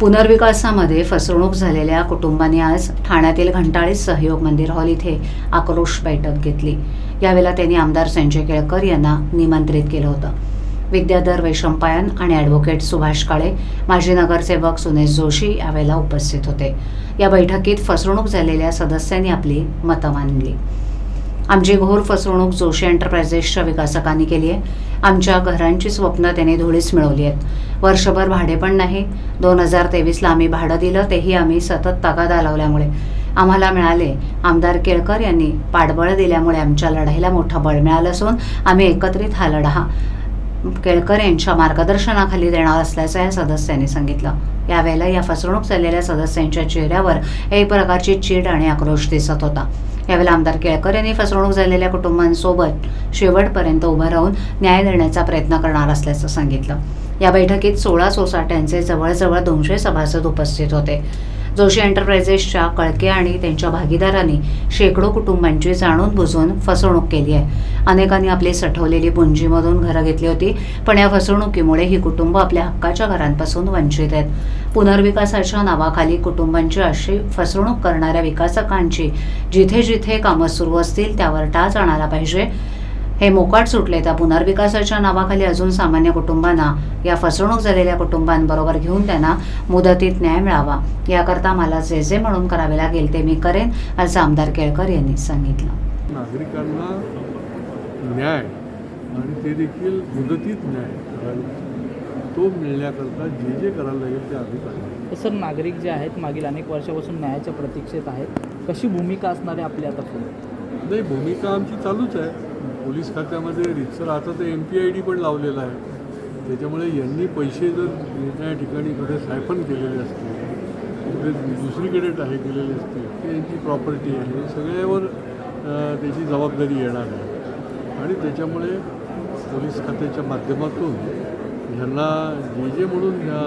पुनर्विकासामध्ये फसवणूक झालेल्या कुटुंबांनी आज ठाण्यातील घंटाळी सहयोग मंदिर हॉल इथे आक्रोश बैठक घेतली. यावेळेला त्यांनी आमदार संजय केळकर यांना निमंत्रित केलं होतं. विद्याधर वैशंपायन आणि ॲडव्होकेट सुभाष काळे माजी नगरसेवक सुनेश जोशी यावेळेला उपस्थित होते. या बैठकीत फसवणूक झालेल्या सदस्यांनी आपली मतं मांडली. आमची घोर फसवणूक जोशी एंटरप्राइजेसच्या विकासकांनी केली आहे. आमच्या घरांची स्वप्न त्याने धुळीस मिळवली आहेत. वर्षभर भाडे पण नाही. दोन हजार तेवीसला आम्ही भाडं दिलं तेही आम्ही सतत तगादा लावल्यामुळे आम्हाला मिळाले आमदार केळकर यांनी पाठबळ दिल्यामुळे आमच्या लढाईला मोठं बळ मिळालं असून आम्ही एकत्रित हा लढा केळकर यांच्या मार्गदर्शनाखाली देणार असल्याचं या सदस्यांनी सांगितलं. यावेळेला या फसवणूक झालेल्या सदस्यांच्या चेहऱ्यावर एक प्रकारची चीड आणि आक्रोश दिसत होता. यावेळेला आमदार केळकर यांनी फसवणूक झालेल्या कुटुंबांसोबत शेवटपर्यंत उभं राहून न्याय देण्याचा प्रयत्न करणार असल्याचं सांगितलं. या बैठकीत सोळा सोसायट्यांचे जवळजवळ दोनशे सभासद उपस्थित होते. जोशी एंटरप्राइजेसच्या कळके आणि त्यांच्या भागीदारांनी शेकडो कुटुंबांची जाणून बुजून फसवणूक केली आहे. अनेकांनी आपली सठवलेली पुंजीमधून घरं घेतली होती पण या फसवणुकीमुळे ही कुटुंब आपल्या हक्काच्या घरांपासून वंचित आहेत. पुनर्विकासाच्या नावाखाली कुटुंबांची अशी फसवणूक करणाऱ्या विकासकांची जिथे जिथे कामं सुरू असतील त्यावर टाच आणायला पाहिजे. हे मोकाट सुटले त्या पुनर्विकासाच्या नावाखाली अजून सामान्य कुटुंबांना. या फसवणूक झालेल्या कुटुंबांबरोबर घेऊन त्यांना मुदतीत न्याय मिळावा. याकरता मला जे जे म्हणून करावे लागेल ते मी करेन असं आमदार केळकर यांनी सांगितलं. नागरिकांना न्याय. आणि ते देखील मुदतीत न्याय करायला तो मिळण्याकरता जे जे करायला लागेल ते आम्ही करणार सर नागरिक जे आहेत मागील अनेक वर्षापासून न्यायाच्या प्रतीक्षेत आहेत. कशी भूमिका असणार आहे आपली आता पुढे? नाही भूमिका आमची चालूच आहे. पोलीस खात्यामध्ये रितसर आता तर एम पी आय डी पण लावलेला आहे. त्याच्यामुळे यांनी पैसे जर त्या ठिकाणी कुठे सायफन केलेले असतील कुठे दुसरीकडे टाहे केलेले असतील ते यांची प्रॉपर्टी आहे. सगळ्यावर त्याची जबाबदारी येणार आहे. आणि त्याच्यामुळे पोलीस खात्याच्या माध्यमातून ह्यांना जे जे म्हणून ह्या